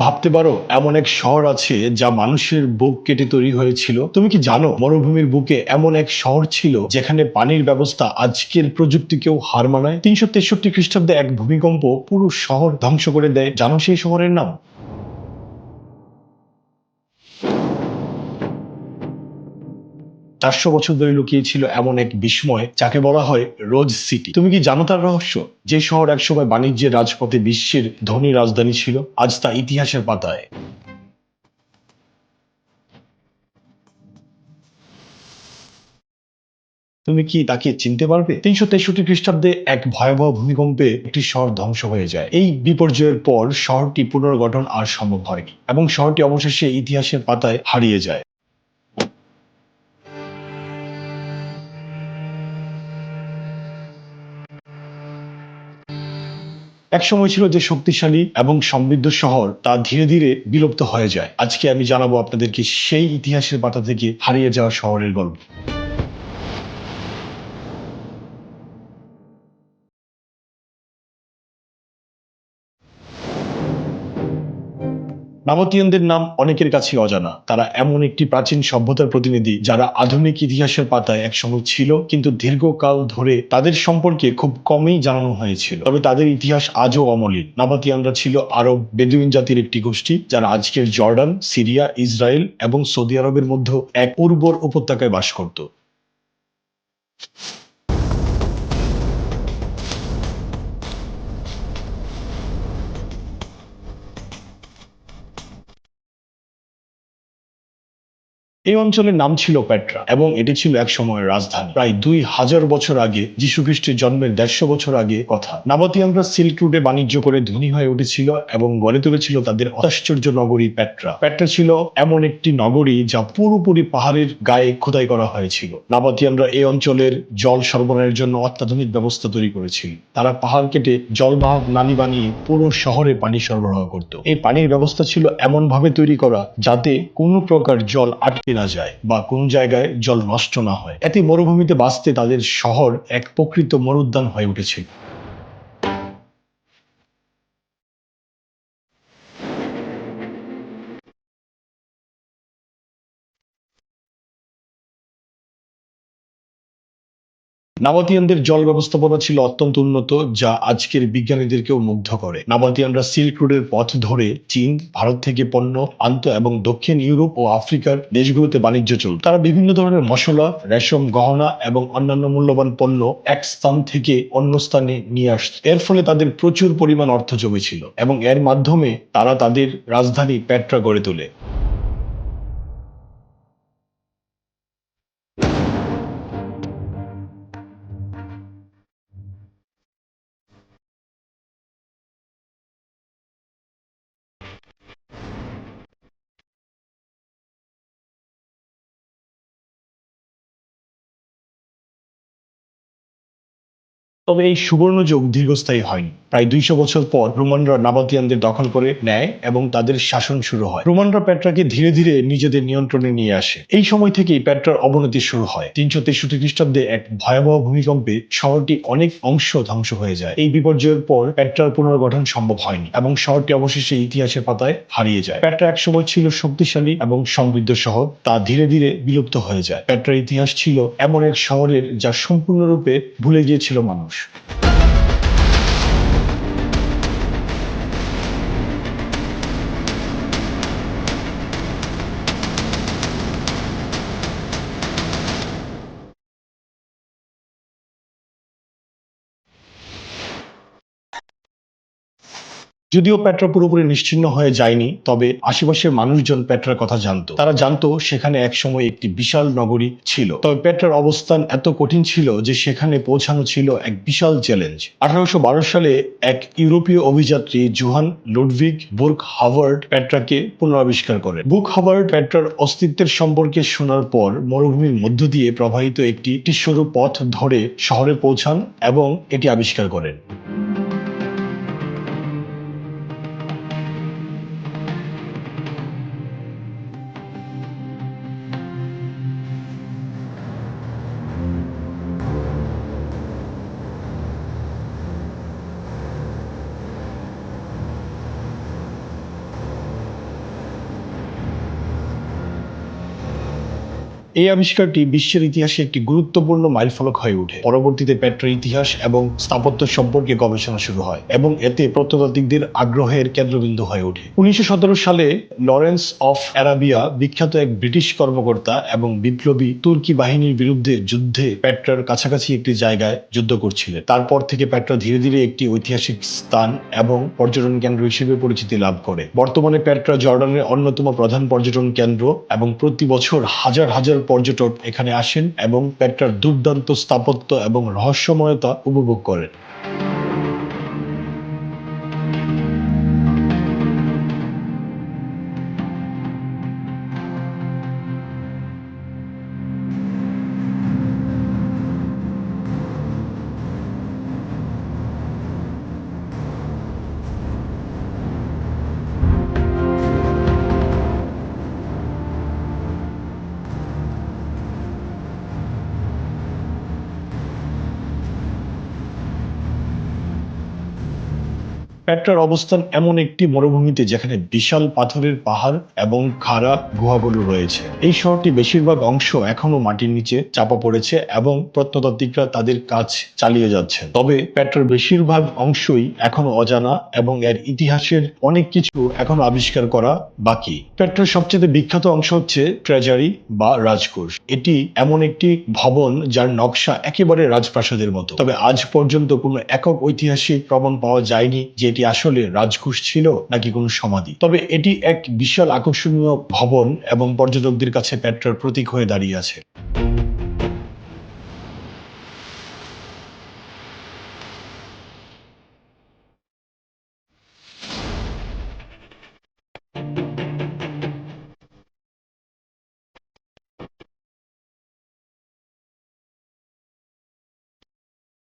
ভাবতে পারো, এমন এক শহর আছে যা মানুষের বুক কেটে তৈরি হয়েছিল। তুমি কি জানো, মরুভূমির বুকে এমন এক শহর ছিল যেখানে পানির ব্যবস্থা আজকের প্রযুক্তিকেও হার মানায়? তিনশো তেষট্টি খ্রিস্টাব্দে এক ভূমিকম্প পুরো শহর ধ্বংস করে দেয়। জানো সেই শহরের নাম? চারশো বছর ধরে লুকিয়ে ছিল এমন এক বিস্ময়, যাকে বলা হয় রোজ সিটি। তুমি কি জানো তার রহস্য? যে শহর একসময় বাণিজ্যের রাজপথে বিশ্বের ধনী রাজধানী ছিল, আজ তা ইতিহাসের পাতায়। তুমি কি তাকে চিনতে পারবে? তিনশো তেষট্টি খ্রিস্টাব্দে এক ভয়াবহ ভূমিকম্পে একটি শহর ধ্বংস হয়ে যায়। এই বিপর্যয়ের পর শহরটি পুনর্গঠন আর সম্ভব হয়নি, এবং শহরটি অবশেষে ইতিহাসের পাতায় হারিয়ে যায়। এক সময় ছিল যে শক্তিশালী এবং সমৃদ্ধ শহর, তা ধীরে ধীরে বিলুপ্ত হয়ে যায়। আজকে আমি জানাব আপনাদেরকে সেই ইতিহাসের পাতা থেকে হারিয়ে যাওয়া শহরের গল্প। নামতীয়নদের নাম অনেকের কাছে অজানা। তারা এমন একটি প্রাচীন সভ্যতার প্রতিনিধি যারা আধুনিক ইতিহাসের পাতায় একসময় ছিল, কিন্তু দীর্ঘকাল ধরে তাদের সম্পর্কে খুব কমই জানানো হয়েছিল। তবে তাদের ইতিহাস আজও অমলিন। নাবাতিয়ানরা ছিল আরব বেদুইন জাতির একটি গোষ্ঠী, যারা আজকের জর্ডান, সিরিয়া, ইসরায়েল এবং সৌদি আরবের মধ্যে এক উর্বর উপত্যকায় বাস করত। এই অঞ্চলের নাম ছিল পেট্রা এবং এটি ছিল এক সময়ের রাজধানী। প্রায় দুই হাজার বছর আগে যীশু খ্রিস্টের জন্মের দেড়শো বছর আগে কথা। নাবাতিয়ানরা সিল্ক রুটে বাণিজ্য করে ধনী হয়ে উঠেছিল এবং গড়ে তুলেছিল তাদের অতাশ্চর্য নগরী পেট্রা। পেট্রা ছিল এমন একটি নগরী যা পুরোপুরি পাহাড়ের গায়ে খোদাই করা হয়েছিল। নাবাতিয়ানরা এই অঞ্চলের জল সরবরাহের জন্য অত্যাধুনিক ব্যবস্থা তৈরি করেছিল। তারা পাহাড় কেটে জলবাহক নালী বানিয়ে পুরো শহরে পানি সরবরাহ করত। এই পানির ব্যবস্থা ছিল এমন ভাবে তৈরি করা যাতে কোনো প্রকার জল আটকে না যায় বা কোন জায়গায় জল নষ্ট না হয়। এতে মরুভূমিতে বাঁচতে তাদের শহর এক প্রকৃত মরুদ্যান হয়ে উঠেছিল নাবাতিয়ানদের জল ব্যবস্থাপনা ছিল অত্যন্ত উন্নত, যা আজকের বিজ্ঞানীদেরকেও মুগ্ধ করে। নাবাতিয়ানরা সিল্ক রোডের পথ ধরে চীন, ভারত থেকে পণ্য আনত এবং দক্ষিণ ইউরোপ ও আফ্রিকার দেশগুলোতে বাণিজ্য চলত। তারা বিভিন্ন ধরনের মশলা, রেশম, গহনা এবং অন্যান্য মূল্যবান পণ্য এক স্থান থেকে অন্য স্থানে নিয়ে আসত। এর ফলে তাদের প্রচুর পরিমাণ অর্থ জমেছিল এবং এর মাধ্যমে তারা তাদের রাজধানী পেট্রা গড়ে তোলে। তবে এই সুবর্ণ যুগ দীর্ঘস্থায়ী হয়নি। প্রায় দুইশো বছর পর রোমানরা নাবাতিয়ানদের দখল করে নেয় এবং তাদের শাসন শুরু হয়। রোমানরা পেট্রাকে ধীরে ধীরে নিজেদের নিয়ন্ত্রণে নিয়ে আসে। এই সময় থেকেই পেট্রার অবনতি শুরু হয়। তিনশো তেষট্টি খ্রিস্টাব্দে এক ভয়াবহ ভূমিকম্পে শহরটি অনেক অংশ ধ্বংস হয়ে যায়। এই বিপর্যয়ের পর পেট্রার পুনর্গঠন সম্ভব হয়নি এবং শহরটি অবশেষে ইতিহাসের পাতায় হারিয়ে যায়। পেট্রা একসময় ছিল শক্তিশালী এবং সমৃদ্ধ শহর। তা ধীরে ধীরে বিলুপ্ত হয়ে যায়। পেট্রার ইতিহাস ছিল এমন এক শহরের যা সম্পূর্ণরূপে ভুলে গিয়েছিল মানুষ। যদিও পেট্রা পুরোপুরি নিশ্চিহ্ন হয়ে যায়নি, তবে আশেপাশের মানুষজন পেট্রার কথা জানতো। তারা জানতো সেখানে একসময় একটি বিশাল নগরী ছিল। তবে পেট্রার অবস্থান এত কঠিন ছিল যে সেখানে পৌঁছানো ছিল এক বিশাল চ্যালেঞ্জ আঠারোশো বারো সালে এক ইউরোপীয় অভিযাত্রী জোহান লুডভিগ বুর্ক হাভার্ড পেট্রাকে পুনরাবিষ্কার করেন বুক হাভার্ড পেট্রার অস্তিত্বের সম্পর্কে শোনার পর মরুভূমির মধ্য দিয়ে প্রবাহিত একটি একটি সরু পথ ধরে শহরে পৌঁছান এবং এটি আবিষ্কার করেন। এই আবিষ্কারটি বিশ্বের ইতিহাসে একটি গুরুত্বপূর্ণ মাইলফলক হয়ে ওঠে। পরবর্তীতে পেট্রার ইতিহাস এবং স্থাপত্য সম্পর্কে গবেষণা শুরু হয় এবং এতে প্রত্নতাত্ত্বিকদের আগ্রহের কেন্দ্রবিন্দু হয়ে ওঠে। উনিশশো সতেরো সালে লরেন্স অফ অ্যারাবিয়া বিখ্যাত এক ব্রিটিশ কর্মকর্তা এবং বিপ্লবী তুর্কি বাহিনীর বিরুদ্ধে যুদ্ধে পেট্রার কাছাকাছি একটি জায়গায় যুদ্ধ করছিলেন। তারপর থেকে পেট্রা ধীরে ধীরে একটি ঐতিহাসিক স্থান এবং পর্যটন কেন্দ্র হিসেবে পরিচিতি লাভ করে। বর্তমানে পেট্রা জর্ডানের অন্যতম প্রধান পর্যটন কেন্দ্র এবং প্রতি বছর হাজার হাজার পর্যটক এখানে আসেন এবং পেট্রার দুর্দান্ত স্থাপত্য এবং রহস্যময়তা উপভোগ করেন। পেট্রার অবস্থান এমন একটি মরুভূমিতে যেখানে বিশাল পাথরের পাহাড় এবং খাড়া গুহাগুলো রয়েছে। এই শহরটি বেশিরভাগ অংশ এখনও মাটির নিচে চাপা পড়েছে এবং প্রত্নতাত্ত্বিকরা তাদের কাজ চালিয়ে যাচ্ছে তবে পেট্রার বেশিরভাগ অংশই এখনও অজানা এবং এর ইতিহাসের অনেক কিছু এখনও আবিষ্কার করা বাকি। পেট্রার সবচেয়ে বিখ্যাত অংশ হচ্ছে ট্রেজারি বা রাজকোষ। এটি এমন একটি ভবন যার নকশা একেবারে রাজপ্রাসাদের মতো। তবে আজ পর্যন্ত কোনো একক ঐতিহাসিক প্রমাণ পাওয়া যায়নি যে এটি আসলে রাজকোষ ছিল নাকি কোনো সমাধি? তবে এটি এক বিশাল আকর্ষণীয় ভবন এবং পর্যটকদের কাছে পেট্রার প্রতীক হয়ে দাঁড়িয়ে আছে।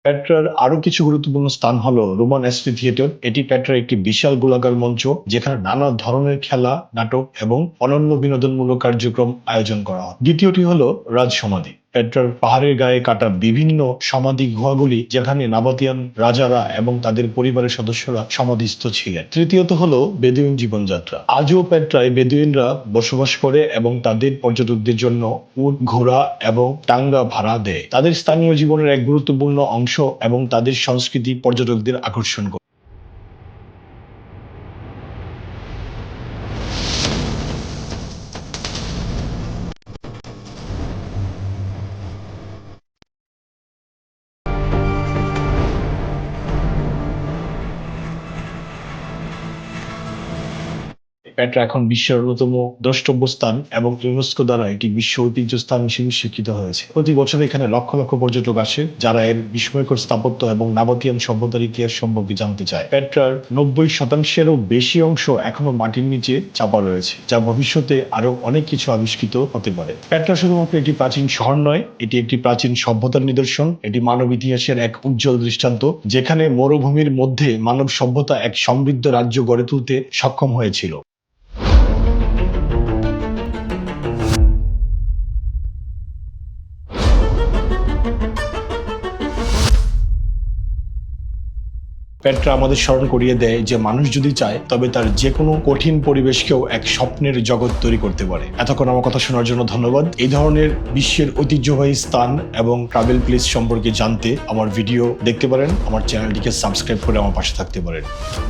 পেট্রার আরও কিছু গুরুত্বপূর্ণ স্থান হলো রোমান অ্যাস্ট্রি থিয়েটার এটি পেট্রার একটি বিশাল গোলাকার মঞ্চ, যেখানে নানা ধরনের খেলা, নাটক এবং অনন্য বিনোদনমূলক কার্যক্রম আয়োজন করা হয়। দ্বিতীয়টি হলো রাজ সমাধি পেট্রার পাহাড়ের গায়ে কাটা বিভিন্ন সমাধি গুহাগুলি যেখানে নাবাতিয়ান রাজারা এবং তাদের পরিবারের সদস্যরা সমাধিস্থ ছিলেন। তৃতীয়ত হলো বেদুইন জীবনযাত্রা। আজও পেট্রায় বেদুইনরা বসবাস করে এবং তাদের পর্যটকদের জন্য উট, ঘোড়া এবং টাঙ্গা ভাড়া দেয়। তাদের স্থানীয় জীবনের এক গুরুত্বপূর্ণ অংশ এবং তাদের সংস্কৃতি পর্যটকদের আকর্ষণ করে। পেট্রা এখন বিশ্বের অন্যতম দ্রষ্টব্য স্থান এবং ইউনেস্কো দ্বারা এটি বিশ্ব ঐতিহ্য স্থান হিসেবে স্বীকৃত হয়েছে। প্রতি বছর এখানে লক্ষ লক্ষ পর্যটক আসে, যারা এর বিস্ময়কর স্থাপত্য এবং নাবাতিয়ান সভ্যতার ইতিহাস সম্পর্কে জানতে চায়। পেট্রার নব্বই শতাংশেরও বেশি অংশ এখনও মাটির নিচে চাপা রয়েছে, যা ভবিষ্যতে আরও অনেক কিছু আবিষ্কৃত হতে পারে। পেট্রা শুধুমাত্র একটি প্রাচীন শহর নয়, এটি একটি প্রাচীন সভ্যতার নিদর্শন, এটি মানব ইতিহাসের এক উজ্জ্বল দৃষ্টান্ত, যেখানে মরুভূমির মধ্যে মানব সভ্যতা এক সমৃদ্ধ রাজ্য গড়ে তুলতে সক্ষম হয়েছিল। পেট্রা আমাদের স্মরণ করিয়ে দেয় যে মানুষ যদি চায়, তবে তার যে কোনো কঠিন পরিবেশকেও এক স্বপ্নের জগৎ তৈরি করতে পারে। এতক্ষণ আমার কথা শোনার জন্য ধন্যবাদ। এই ধরনের বিশ্বের ঐতিহ্যবাহী স্থান এবং ট্রাভেল প্লেস সম্পর্কে জানতে আমার ভিডিও দেখতে পারেন। আমার চ্যানেলটিকে সাবস্ক্রাইব করে আমার পাশে থাকতে পারেন।